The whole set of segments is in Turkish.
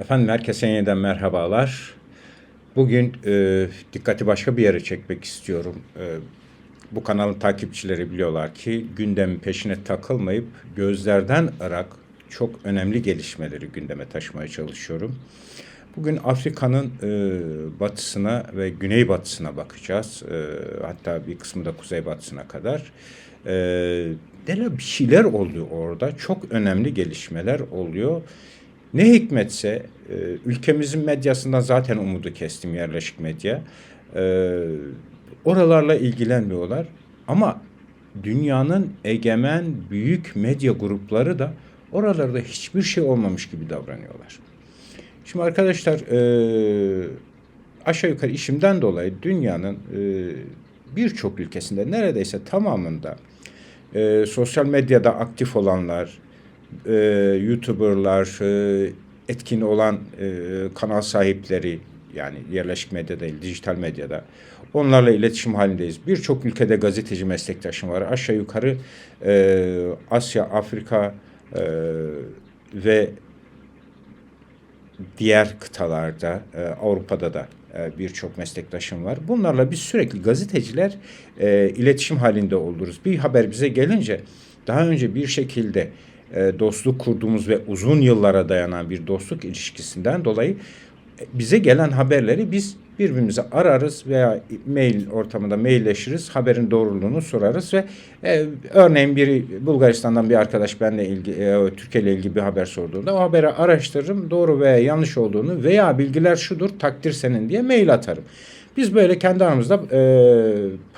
Efendim herkese yeniden merhabalar. Bugün e, dikkati başka bir yere çekmek istiyorum. E, bu kanalın takipçileri biliyorlar ki gündemin peşine takılmayıp gözlerden ırak çok önemli gelişmeleri gündeme taşımaya çalışıyorum. Bugün Afrika'nın e, batısına ve güneybatısına bakacağız. E, hatta bir kısmı da kuzeybatısına kadar. E, bir şeyler oluyor orada. Çok önemli gelişmeler oluyor. Ne hikmetse e, ülkemizin medyasından zaten umudu kestim yerleşik medya. E, oralarla ilgilenmiyorlar. Ama dünyanın egemen büyük medya grupları da oralarda hiçbir şey olmamış gibi davranıyorlar. Şimdi arkadaşlar e, aşağı yukarı işimden dolayı dünyanın birçok ülkesinde neredeyse tamamında sosyal medyada aktif olanlar, e, YouTuber'lar, e, etkin olan e, kanal sahipleri yani yerleşik medyada değil, dijital medyada onlarla iletişim halindeyiz. Birçok ülkede gazeteci meslektaşım var. Aşağı yukarı e, Asya, Afrika e, ve diğer kıtalarda, e, Avrupa'da da e, birçok meslektaşım var. Bunlarla biz sürekli gazeteciler e, iletişim halinde oluruz. Bir haber bize gelince daha önce bir şekilde dostluk kurduğumuz ve uzun yıllara dayanan bir dostluk ilişkisinden dolayı e, bize gelen haberleri biz birbirimize ararız veya mail ortamında mailleşiriz. Haberin doğruluğunu sorarız ve e, örneğin biri Bulgaristan'dan bir arkadaş benimle ilgili e, Türkiye ile ilgili bir haber sorduğunda o haberi araştırırım. Doğru veya yanlış olduğunu veya bilgiler şudur takdir senin diye mail atarım. Biz böyle kendi aramızda e,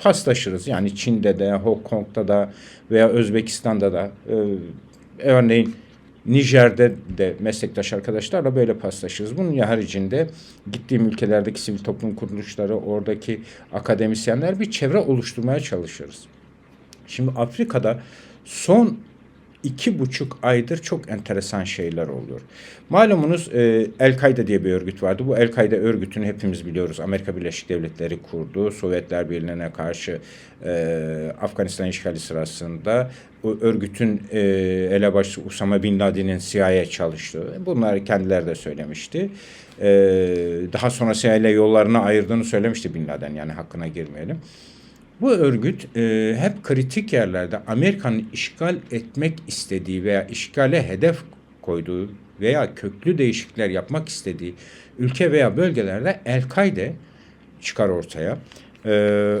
paslaşırız. Yani Çin'de de, Hong Kong'da da veya Özbekistan'da da e, örneğin Nijer'de de meslektaş arkadaşlarla böyle paslaşırız. Bunun haricinde gittiğim ülkelerdeki sivil toplum kuruluşları, oradaki akademisyenler bir çevre oluşturmaya çalışırız. Şimdi Afrika'da son iki buçuk aydır çok enteresan şeyler oluyor. Malumunuz e, El-Kaide diye bir örgüt vardı. Bu El-Kaide örgütünü hepimiz biliyoruz. Amerika Birleşik Devletleri kurdu. Sovyetler Birliği'ne karşı e, Afganistan işgali sırasında örgütün e, elebaşısı Usama Bin Laden'in CIA'ya çalıştığı. Bunları kendileri de söylemişti. E, daha sonra CIA ile yollarını ayırdığını söylemişti Bin Laden. Yani hakkına girmeyelim. Bu örgüt e, hep kritik yerlerde Amerika'nın işgal etmek istediği veya işgale hedef koyduğu veya köklü değişiklikler yapmak istediği ülke veya bölgelerde El-Kaide çıkar ortaya. Ee,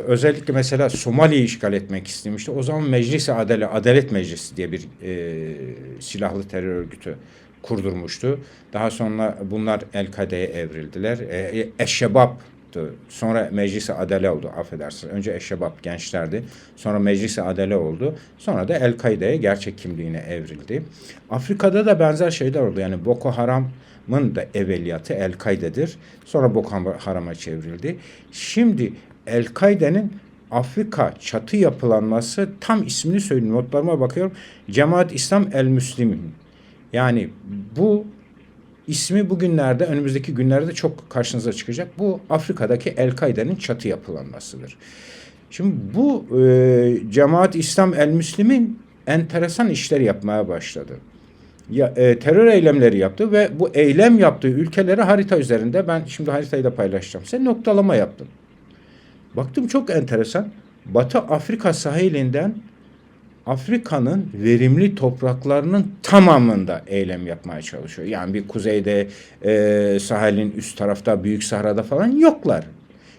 özellikle mesela Somali'yi işgal etmek istemişti. O zaman Meclis Adalet, Adalet Meclisi diye bir e, silahlı terör örgütü kurdurmuştu. Daha sonra bunlar El-Kaide'ye evrildiler. E, Eşşebab Sonra Meclisi Adele oldu affedersiniz. Önce Eşşebab gençlerdi. Sonra Meclisi Adele oldu. Sonra da El-Kaide'ye gerçek kimliğine evrildi. Afrika'da da benzer şeyler oldu. Yani Boko Haram'ın da evveliyatı El-Kaide'dir. Sonra Boko Haram'a çevrildi. Şimdi El-Kaide'nin Afrika çatı yapılanması tam ismini söyleyeyim. Notlarıma bakıyorum. Cemaat İslam El Müslimin. Yani bu ismi bugünlerde önümüzdeki günlerde çok karşınıza çıkacak. Bu Afrika'daki El-Kaide'nin çatı yapılanmasıdır. Şimdi bu e, Cemaat İslam El Müslim'in enteresan işler yapmaya başladı. Ya, e, terör eylemleri yaptı ve bu eylem yaptığı ülkeleri harita üzerinde ben şimdi haritayı da paylaşacağım. Sen noktalama yaptım. Baktım çok enteresan. Batı Afrika sahilinden Afrika'nın verimli topraklarının tamamında eylem yapmaya çalışıyor. Yani bir kuzeyde e, sahilin üst tarafta Büyük Sahra'da falan yoklar.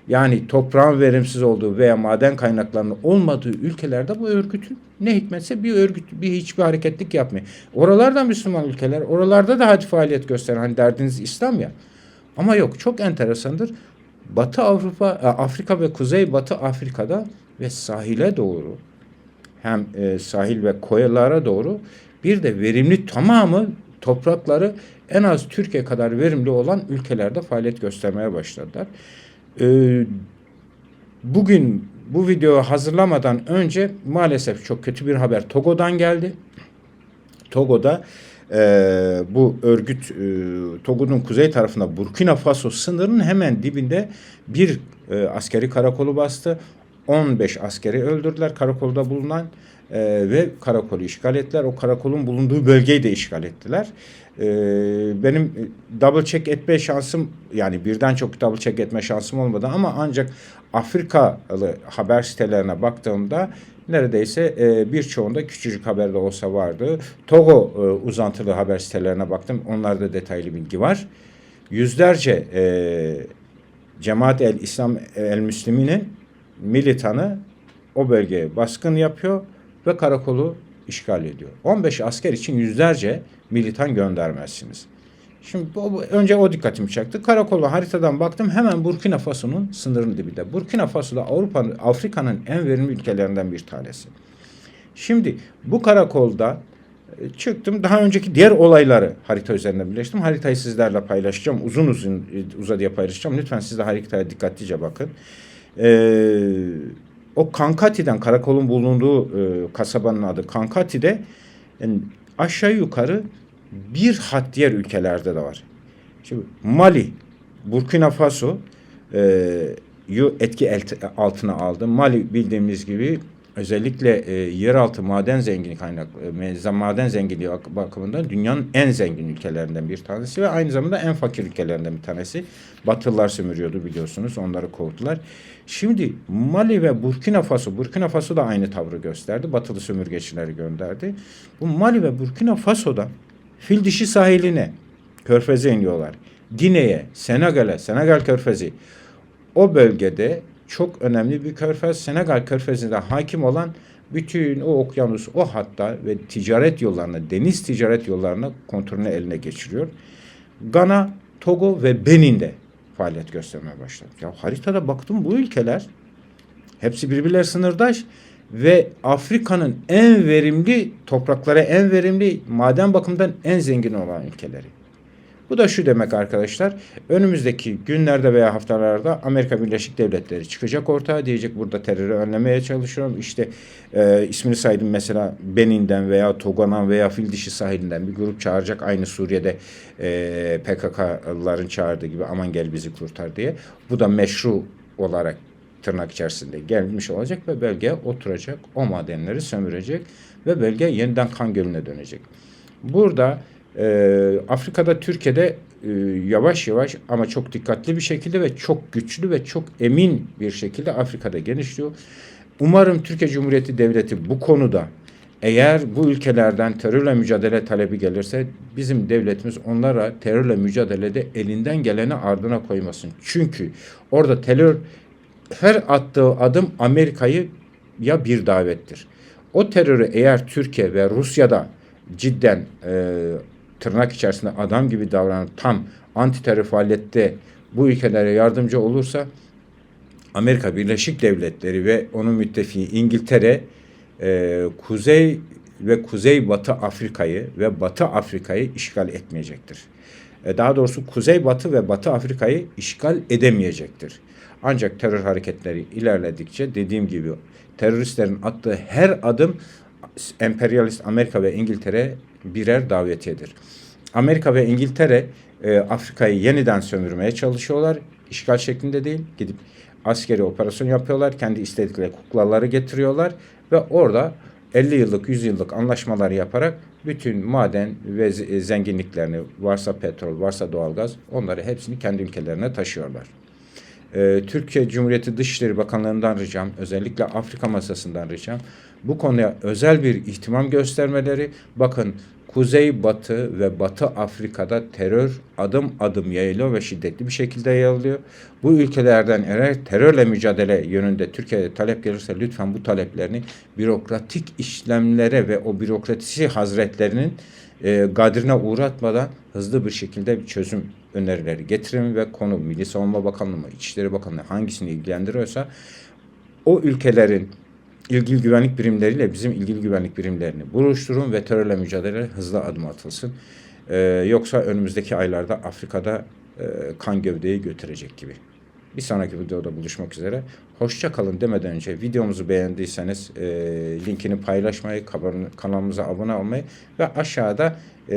Yani toprağın verimsiz olduğu veya maden kaynaklarının olmadığı ülkelerde bu örgütün ne hikmetse bir örgüt bir hiçbir hareketlik yapmıyor. Oralarda Müslüman ülkeler, oralarda da hadi faaliyet gösteren hani derdiniz İslam ya. Ama yok çok enteresandır. Batı Avrupa, e, Afrika ve Kuzey Batı Afrika'da ve sahile doğru hem e, sahil ve koyalara doğru bir de verimli tamamı toprakları en az Türkiye kadar verimli olan ülkelerde faaliyet göstermeye başladılar. E, bugün bu videoyu hazırlamadan önce maalesef çok kötü bir haber Togo'dan geldi. Togo'da e, bu örgüt e, Togo'nun kuzey tarafında Burkina Faso sınırının hemen dibinde bir e, askeri karakolu bastı. 15 askeri öldürdüler karakolda bulunan e, ve karakolu işgal ettiler. O karakolun bulunduğu bölgeyi de işgal ettiler. E, benim double check etme şansım yani birden çok double check etme şansım olmadı ama ancak Afrikalı haber sitelerine baktığımda neredeyse e, birçoğunda küçücük haberde olsa vardı. Togo e, uzantılı haber sitelerine baktım. Onlarda detaylı bilgi var. Yüzlerce e, Cemaat el İslam el Müslümin'in militanı o bölgeye baskın yapıyor ve karakolu işgal ediyor. 15 asker için yüzlerce militan göndermezsiniz. Şimdi bu, önce o dikkatimi çekti. Karakolu haritadan baktım hemen Burkina Faso'nun sınırının dibinde. Burkina Faso da Avrupa'nın, Afrika'nın en verimli ülkelerinden bir tanesi. Şimdi bu karakolda e, çıktım. Daha önceki diğer olayları harita üzerinde birleştim. Haritayı sizlerle paylaşacağım. Uzun uzun e, uzadıya paylaşacağım. Lütfen siz de haritaya dikkatlice bakın. Ee, o Kankati'den karakolun bulunduğu e, kasabanın adı Kankati'de yani aşağı yukarı bir hat diğer ülkelerde de var. Şimdi Mali, Burkina Faso e, yu etki altına aldı. Mali bildiğimiz gibi özellikle e, yeraltı maden zengini kaynak e, maden zenginliği bakımından dünyanın en zengin ülkelerinden bir tanesi ve aynı zamanda en fakir ülkelerinden bir tanesi. Batılılar sömürüyordu biliyorsunuz. Onları kovdular. Şimdi Mali ve Burkina Faso, Burkina Faso da aynı tavrı gösterdi. Batılı sömürgecileri gönderdi. Bu Mali ve Burkina Faso'da fil dişi sahiline körfeze iniyorlar. Gine'ye, Senegal'e, Senegal körfezi o bölgede çok önemli bir körfez. Senegal körfezinde hakim olan bütün o okyanus, o hatta ve ticaret yollarına, deniz ticaret yollarına kontrolünü eline geçiriyor. Gana, Togo ve Benin'de faaliyet göstermeye başladı. Ya haritada baktım bu ülkeler hepsi birbirler sınırdaş ve Afrika'nın en verimli topraklara en verimli maden bakımından en zengin olan ülkeleri. Bu da şu demek arkadaşlar. Önümüzdeki günlerde veya haftalarda Amerika Birleşik Devletleri çıkacak ortaya diyecek burada terörü önlemeye çalışıyorum. İşte e, ismini saydım mesela Benin'den veya Togo'dan veya Fildişi sahilinden bir grup çağıracak. Aynı Suriye'de e, PKK'lıların çağırdığı gibi aman gel bizi kurtar diye. Bu da meşru olarak tırnak içerisinde gelmiş olacak ve bölgeye oturacak. O madenleri sömürecek ve bölge yeniden kan gölüne dönecek. Burada e, Afrika'da, Türkiye'de e, yavaş yavaş ama çok dikkatli bir şekilde ve çok güçlü ve çok emin bir şekilde Afrika'da genişliyor. Umarım Türkiye Cumhuriyeti Devleti bu konuda eğer bu ülkelerden terörle mücadele talebi gelirse bizim devletimiz onlara terörle mücadelede elinden geleni ardına koymasın. Çünkü orada terör her attığı adım Amerika'yı ya bir davettir. O terörü eğer Türkiye ve Rusya'da cidden e, tırnak içerisinde adam gibi davranıp tam anti terör faaliyette bu ülkelere yardımcı olursa Amerika Birleşik Devletleri ve onun müttefiği İngiltere e, Kuzey ve Kuzey Batı Afrika'yı ve Batı Afrika'yı işgal etmeyecektir. E, daha doğrusu Kuzey Batı ve Batı Afrika'yı işgal edemeyecektir. Ancak terör hareketleri ilerledikçe dediğim gibi teröristlerin attığı her adım emperyalist Amerika ve İngiltere birer davetiyedir. Amerika ve İngiltere e, Afrika'yı yeniden sömürmeye çalışıyorlar. İşgal şeklinde değil. Gidip askeri operasyon yapıyorlar. Kendi istedikleri kuklaları getiriyorlar ve orada 50 yıllık, 100 yıllık anlaşmalar yaparak bütün maden ve e, zenginliklerini varsa petrol, varsa doğalgaz onları hepsini kendi ülkelerine taşıyorlar. Ee, Türkiye Cumhuriyeti Dışişleri Bakanlığı'ndan ricam, özellikle Afrika masasından ricam bu konuya özel bir ihtimam göstermeleri. Bakın Kuzey Batı ve Batı Afrika'da terör adım adım yayılıyor ve şiddetli bir şekilde yayılıyor. Bu ülkelerden eğer terörle mücadele yönünde Türkiye'de talep gelirse lütfen bu taleplerini bürokratik işlemlere ve o bürokratisi hazretlerinin e, gadrine uğratmadan hızlı bir şekilde bir çözüm önerileri getirin ve konu Milli Savunma Bakanlığı mı, İçişleri Bakanlığı hangisini ilgilendiriyorsa o ülkelerin ilgili güvenlik birimleriyle bizim ilgili güvenlik birimlerini buluşturun ve terörle mücadele hızlı adım atılsın. Ee, yoksa önümüzdeki aylarda Afrika'da e, kan gövdeyi götürecek gibi. Bir sonraki videoda buluşmak üzere. Hoşça kalın demeden önce videomuzu beğendiyseniz e, linkini paylaşmayı, kanalımıza abone olmayı ve aşağıda e,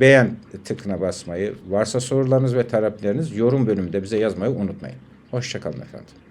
beğen tıkına basmayı, varsa sorularınız ve talepleriniz yorum bölümünde bize yazmayı unutmayın. Hoşça kalın efendim.